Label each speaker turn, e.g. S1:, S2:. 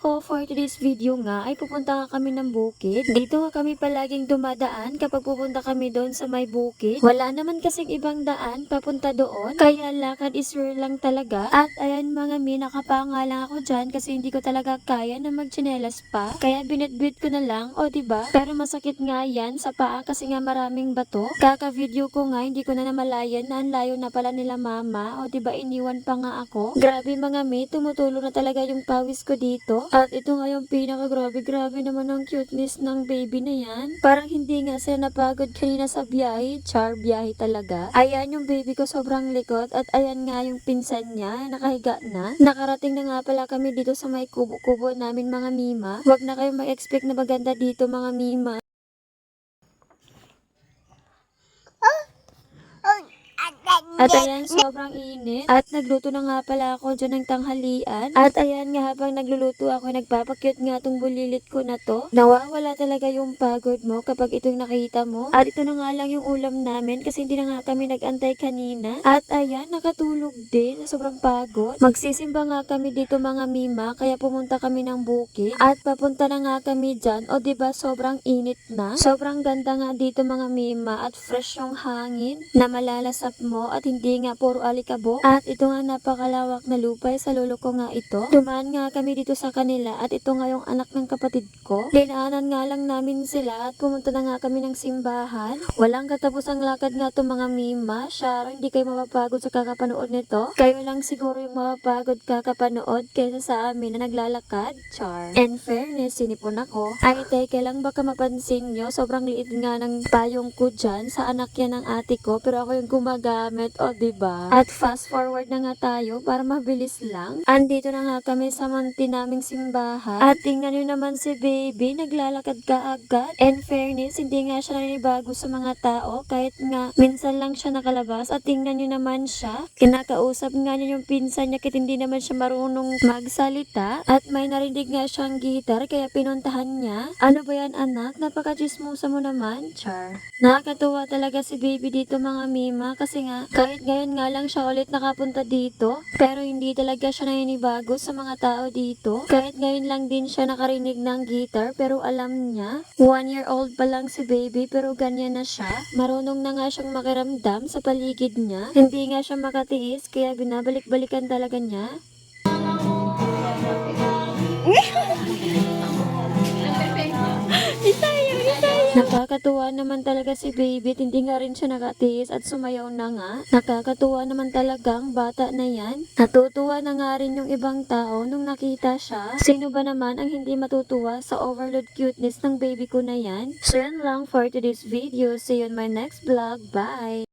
S1: today's video nga ay pupunta nga kami ng bukid. Dito nga kami palaging dumadaan kapag pupunta kami doon sa may bukid. Wala naman kasing ibang daan papunta doon. Kaya lakad is real lang talaga. At ayan mga mi, nakapanga lang ako dyan kasi hindi ko talaga kaya na magchinelas pa. Kaya binitbit ko na lang, o ba diba? Pero masakit nga yan sa paa kasi nga maraming bato. Kaka-video ko nga, hindi ko na namalayan na ang layo na pala nila mama. O ba diba, iniwan pa nga ako. Grabe mga mi, tumutulo na talaga yung pawis ko dito. At ito nga yung pinaka grabe, naman ang cuteness ng baby na yan. Parang hindi nga siya napagod kanina sa biyahe. Char, biyahe talaga. Ayan yung baby ko sobrang likot. At ayan nga yung pinsan niya, nakahiga na. Nakarating na nga pala kami dito sa may kubo-kubo namin mga mima. Huwag na kayong mag-expect na maganda dito mga mima. At ayan, sobrang init. At nagluto na nga pala ako dyan ng tanghalian. At ayan nga, habang nagluluto ako, nagpapakyut nga tong bulilit ko na to. Nawawala talaga yung pagod mo kapag itong nakita mo. At ito na nga lang yung ulam namin kasi hindi na nga kami nag-antay kanina. At ayan, nakatulog din. Sobrang pagod. Magsisimba nga kami dito mga mima, kaya pumunta kami ng bukid. At papunta na nga kami dyan. O 'di ba sobrang init na. Sobrang ganda nga dito mga mima at fresh yung hangin na malalasap mo at hindi nga puro alikabok. At ito nga napakalawak na lupay sa lolo ko nga ito. Dumaan nga kami dito sa kanila at ito nga yung anak ng kapatid ko. Dinaanan nga lang namin sila at pumunta na nga kami ng simbahan. Walang katapusang lakad nga to mga mima. Shara, hindi kayo mapapagod sa kakapanood nito. Kayo lang siguro yung mapapagod kakapanood kaysa sa amin na naglalakad. Char. And fairness, sinipon ako. Ay, teke lang baka mapansin nyo, sobrang liit nga ng payong ko dyan sa anak yan ng ate ko. Pero ako yung gumagamit, o oh, diba? At fast forward na nga tayo para mabilis lang. Andito na nga kami sa manti naming simbahan. At tingnan nyo naman si baby, naglalakad ka agad. And fairness, hindi nga siya nanibago sa mga tao. Kahit nga minsan lang siya nakalabas. At tingnan nyo naman siya. Kinakausap nga niya yung pinsan niya kahit hindi naman siya marunong magsalita. At may narinig nga siyang gitar kaya pinuntahan niya. Ano ba yan anak? Napaka-chismosa mo naman, Char. Nakakatuwa talaga si baby dito mga mima kasi nga kahit ngayon nga lang siya ulit nakapunta dito pero hindi talaga siya naninibago sa mga tao dito. Kahit ngayon lang din siya nakarinig ng guitar pero alam niya, one year old pa lang si baby pero ganyan na siya. Marunong na nga siyang makiramdam sa paligid niya. Hindi nga siya makatiis kaya binabalik-balikan talaga niya. Nakakatuwa naman talaga si baby, hindi nga rin siya nakatiis at sumayaw na nga. Nakakatuwa naman talaga ang bata na yan. Natutuwa na nga rin yung ibang tao nung nakita siya. Sino ba naman ang hindi matutuwa sa overload cuteness ng baby ko na yan? So yan lang for today's video. See you in my next vlog. Bye!